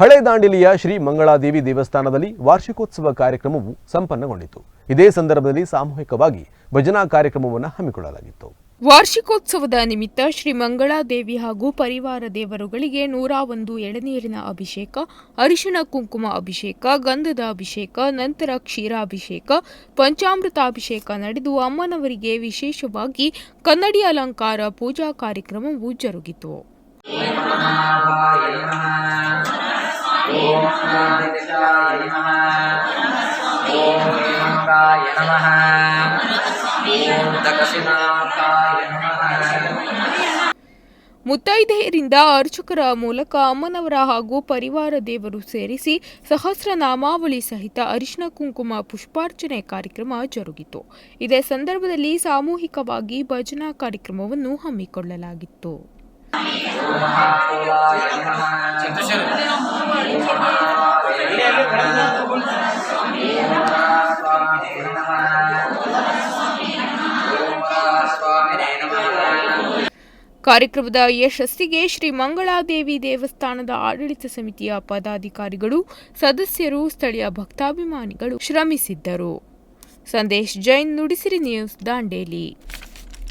ಹಳೆ ದಾಂಡಿಲಿಯ ಶ್ರೀ ಮಂಗಳಾದೇವಿ ದೇವಸ್ಥಾನದಲ್ಲಿ ವಾರ್ಷಿಕೋತ್ಸವ ಕಾರ್ಯಕ್ರಮವು ಸಂಪನ್ನಗೊಂಡಿತು. ಇದೇ ಸಂದರ್ಭದಲ್ಲಿ ಸಾಮೂಹಿಕವಾಗಿ ಭಜನಾ ಕಾರ್ಯಕ್ರಮವನ್ನು ಹಮ್ಮಿಕೊಳ್ಳಲಾಗಿತ್ತು. ವಾರ್ಷಿಕೋತ್ಸವದ ನಿಮಿತ್ತ ಶ್ರೀ ಮಂಗಳಾದೇವಿ ಹಾಗೂ ಪರಿವಾರ ದೇವರುಗಳಿಗೆ ನೂರ ಒಂದು ಎಳನೀರಿನ ಅಭಿಷೇಕ ಅರಿಶಿಣ ಕುಂಕುಮ ಅಭಿಷೇಕ ಗಂಧದ ಅಭಿಷೇಕ ನಂತರ ಕ್ಷೀರಾಭಿಷೇಕ ಪಂಚಾಮೃತಾಭಿಷೇಕ ನಡೆದು ಅಮ್ಮನವರಿಗೆ ವಿಶೇಷವಾಗಿ ಕನ್ನಡಿ ಅಲಂಕಾರ ಪೂಜಾ ಕಾರ್ಯಕ್ರಮವು ಜರುಗಿತು. ಆದಿತ್ಯಾಯ ನಮಃ ಓಂ ನಮಃ ಓಂ ನಮಃ ಮುತ್ತೈದೆಯರಿಂದ ಅರ್ಚಕರ ಮೂಲಕ ಅಮ್ಮನವರ ಹಾಗೂ ಪರಿವಾರ ದೇವರು ಸೇರಿಸಿ ಸಹಸ್ರನಾಮಾವಳಿ ಸಹಿತ ಅರಿಶಿನ ಕುಂಕುಮ ಪುಷ್ಪಾರ್ಚನೆ ಕಾರ್ಯಕ್ರಮ ಜರುಗಿತು. ಇದೇ ಸಂದರ್ಭದಲ್ಲಿ ಸಾಮೂಹಿಕವಾಗಿ ಭಜನಾ ಕಾರ್ಯಕ್ರಮವನ್ನು ಹಮ್ಮಿಕೊಳ್ಳಲಾಗಿತ್ತು. ಕಾರ್ಯಕ್ರಮದ ಯಶಸ್ಸಿಗೆ ಶ್ರೀ ಮಂಗಳಾದೇವಿ ದೇವಸ್ಥಾನದ ಆಡಳಿತ ಸಮಿತಿಯ ಪದಾಧಿಕಾರಿಗಳು, ಸದಸ್ಯರು, ಸ್ಥಳೀಯ ಭಕ್ತಾಭಿಮಾನಿಗಳು ಶ್ರಮಿಸಿದ್ದರು. ಸಂದೇಶ್ ಜೈನ್ ನುಡಿಸಿರಿ ನ್ಯೂಸ್ ದಾಂಡೇಲಿ.